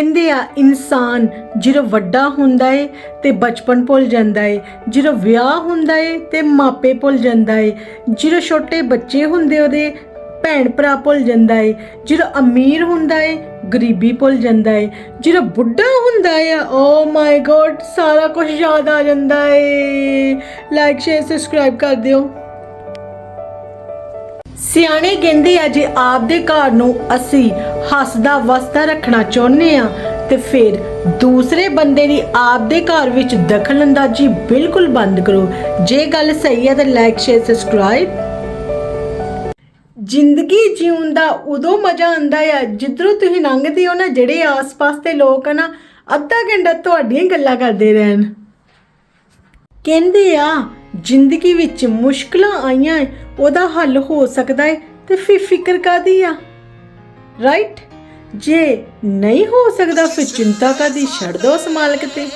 ਕਹਿੰਦੇ ਆ, ਇਨਸਾਨ ਜਦੋਂ ਵੱਡਾ ਹੁੰਦਾ ਏ ਤੇ ਬਚਪਨ ਭੁੱਲ ਜਾਂਦਾ ਏ, ਜਦੋਂ ਵਿਆਹ ਹੁੰਦਾ ਏ ਤੇ ਮਾਪੇ ਭੁੱਲ ਜਾਂਦਾ ਏ, ਜਦੋਂ ਛੋਟੇ ਬੱਚੇ ਹੁੰਦੇ ਉਹਦੇ ਭੈਣ ਭਰਾ ਭੁੱਲ ਜਾਂਦਾ ਏ, ਜਦੋਂ ਅਮੀਰ ਹੁੰਦਾ ਏ, ਗਰੀਬੀ ਭੁੱਲ ਜਾਂਦਾ ਏ, ਜਦੋਂ ਬੁੱਢਾ ਹੁੰਦਾ ਏ ਓ ਮਾਈ ਗੋਡ ਸਾਰਾ ਕੁਝ ਯਾਦ ਆ ਜਾਂਦਾ ਏ। ਲਾਈਕ ਸ਼ੇਅਰ ਸਬਸਕ੍ਰਾਈਬ ਕਰ ਦਿਓ। ਸਿਆਣੇ ਕਹਿੰਦੇ ਆ, ਜੇ ਆਪਦੇ ਘਰ ਨੂੰ ਅਸੀਂ ਹੱਸਦਾ ਵਸਦਾ ਰੱਖਣਾ ਚਾਹੁੰਦੇ ਆ, ਤੇ ਫਿਰ ਦੂਸਰੇ ਬੰਦੇ ਦੀ ਆਪਦੇ ਘਰ ਵਿੱਚ ਦਖਲਅੰਦਾਜ਼ੀ ਬਿਲਕੁਲ ਬੰਦ ਕਰੋ। ਜੇ ਗੱਲ ਸਹੀ ਹੈ ਤਾਂ ਲਾਈਕ ਸ਼ੇਅਰ ਸਬਸਕ੍ਰਾਈਬ ਜ਼ਿੰਦਗੀ ਜਿਉਣ ਦਾ ਉਦੋਂ ਮਜ਼ਾ ਆਉਂਦਾ ਆ, ਜਿੱਧਰੋਂ ਤੁਸੀਂ ਲੰਘਦੇ ਹੋ ਨਾ, ਜਿਹੜੇ ਆਸ-ਪਾਸ ਦੇ ਲੋਕ ਆ ਨਾ, ਅੱਧਾ ਘੰਟਾ ਤੁਹਾਡੀਆਂ ਗੱਲਾਂ ਕਰਦੇ ਰਹਿਣ। ਕਹਿੰਦੇ ਆ, ਜ਼ਿੰਦਗੀ ਵਿੱਚ ਮੁਸ਼ਕਲਾਂ ਆਈਆਂ ਉਹਦਾ ਹੱਲ ਹੋ ਸਕਦਾ ਹੈ ਤੇ ਫਿਰ ਫਿਕਰ ਕਾਦੀ ਆ? ਰਾਈਟ ਜੇ ਨਹੀਂ ਹੋ ਸਕਦਾ, ਫਿਰ ਚਿੰਤਾ ਕਾਦੀ ਛੱਡ ਦੋ ਉਸ ਮਾਲਕ ਤੇ।